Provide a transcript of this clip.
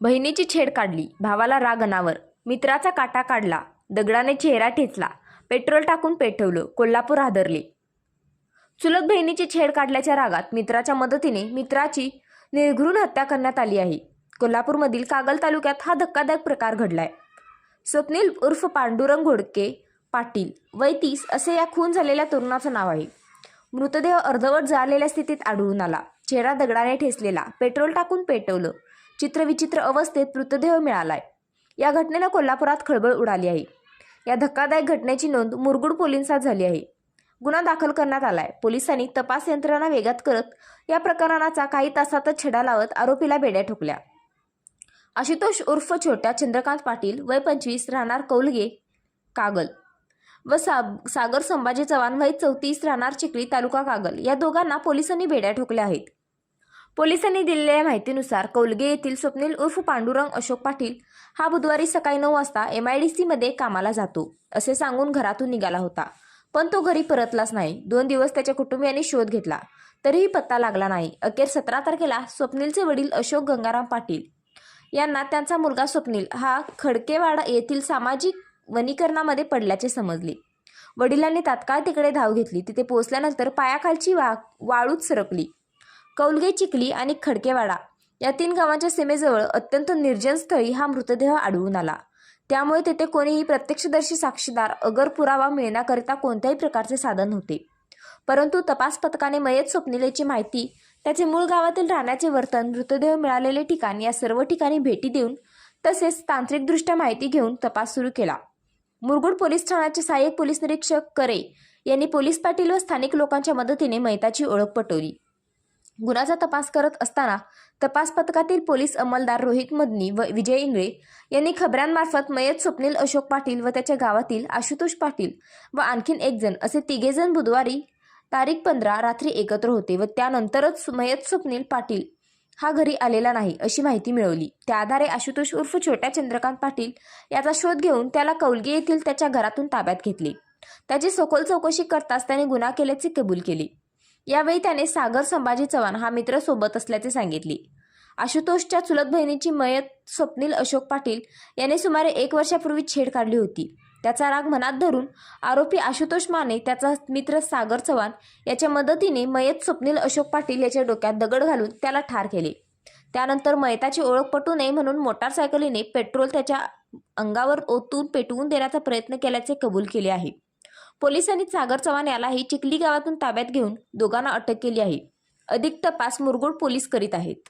बहिणीची छेड काढली. भावाला राग अनावर. मित्राचा काटा काढला. दगडाने चेहरा ठेचला. पेट्रोल टाकून पेटवलं कोल्हापूर हादरले. चुलत बहिणीची छेड काढल्याच्या रागात मित्राच्या मदतीने मित्राची निर्घृण हत्या करण्यात आली आहे. कोल्हापूरमधील कागल तालुक्यात हा धक्कादायक प्रकार घडलाय. स्वप्नील उर्फ पांडुरंग घोडके पाटील वय तीस असे या खून झालेल्या तरुणाचं नाव आहे. मृतदेह अर्धवट जाळलेल्या स्थितीत आढळून आला. चेहरा दगडाने ठेचलेला. पेट्रोल टाकून पेटवलं चित्रविचित्र अवस्थेत मृतदेह मिळालाय. या घटनेनं कोल्हापुरात खळबळ उडाली आहे. या धक्कादायक घटनेची नोंद मुरगुड पोलिसात झाली आहे. गुन्हा दाखल करण्यात आलाय. पोलिसांनी तपास यंत्रणा वेगात करत या प्रकरणाचा काही तासातच छडा लावत आरोपीला बेड्या ठोकल्या. आशुतोष उर्फ छोट्या चंद्रकांत पाटील वय पंचवीस राहणार कौलगे कागल. व सा सागर संभाजी चव्हाण वय चौतीस राहणार चिखली तालुका कागल. या दोघांना पोलिसांनी बेड्या ठोकल्या आहेत. पोलिसांनी दिलेल्या माहितीनुसार कौलगे येथील स्वप्नील उर्फ पांडुरंग अशोक पाटील हा बुधवारी सकाळी नऊ वाजता एम आय डी सीमध्ये कामाला जातो असे सांगून घरातून निघाला होता. पण तो घरी परतलाच नाही. दोन दिवस त्याच्या कुटुंबियांनी शोध घेतला. तरीही पत्ता लागला नाही. अखेर सतरा तारखेला स्वप्नीलचे वडील अशोक गंगाराम पाटील यांना त्यांचा मुलगा स्वप्नील हा खडकेवाडा येथील सामाजिक वनीकरणामध्ये पडल्याचे समजले. वडिलांनी तात्काळ तिकडे धाव घेतली. तिथे पोहोचल्यानंतर पायाखालची वा वाळूच सरकली. कौलगे चिखली आणि खडकेवाडा या तीन गावांच्या सीमेजवळ अत्यंत निर्जन स्थळी हा मृतदेह आढळून आला. त्यामुळे तेथे कोणीही प्रत्यक्षदर्शी साक्षीदार अगर पुरावा मिळण्याकरिता कोणत्याही प्रकारचे साधन नव्हते. परंतु तपास पथकाने मयत स्वप्निलेची माहिती त्याचे मूळ गावातील राहण्याचे वर्तन मृतदेह मिळालेले ठिकाण या सर्व ठिकाणी भेटी देऊन तसेच तांत्रिकदृष्ट्या माहिती घेऊन तपास सुरू केला. मुरगुड पोलीस ठाण्याचे सहाय्यक पोलीस निरीक्षक करे यांनी पोलीस पाटील व स्थानिक लोकांच्या मदतीने मयताची ओळख पटवली. गुन्ह्याचा तपास करत असताना तपास पथकातील पोलीस अंमलदार रोहित मदनी व विजय इंगळे यांनी खबऱ्यांमार्फत मयत स्वप्नील अशोक पाटील व त्याच्या गावातील आशुतोष पाटील व आणखीन एक जण असे तिघेजण बुधवारी तारीख पंधरा रात्री एकत्र होते व त्यानंतरच मयत स्वप्नील पाटील हा घरी आलेला नाही अशी माहिती मिळवली. त्या आधारे आशुतोष उर्फ छोट्या चंद्रकांत पाटील याचा शोध घेऊन त्याला कौलगी येथील त्याच्या घरातून ताब्यात घेतले. त्याची सखोल चौकशी करताच त्याने गुन्हा केल्याचे कबूल केले. यावेळी त्याने सागर संभाजी चव्हाण हा मित्र सोबत असल्याचे सांगितले. आशुतोषच्या चुलत बहिणीची मयत स्वप्नील अशोक पाटील याने सुमारे एक वर्षापूर्वी छेड काढली होती. त्याचा राग मनात धरून आरोपी आशुतोष माने त्याचा मित्र सागर चव्हाण याच्या मदतीने मयत स्वप्नील अशोक पाटील याच्या डोक्यात दगड घालून त्याला ठार केले. त्यानंतर मयताची ओळख पटू नये म्हणून मोटारसायकलीने पेट्रोल त्याच्या अंगावर ओतून पेटवून देण्याचा प्रयत्न केल्याचे कबूल केले आहे. पोलिसांनी सागर चव्हाण यालाही चिखली गावातून ताब्यात घेऊन दोघांना अटक केली आहे. अधिक तपास मुरगुड पोलीस करीत आहेत.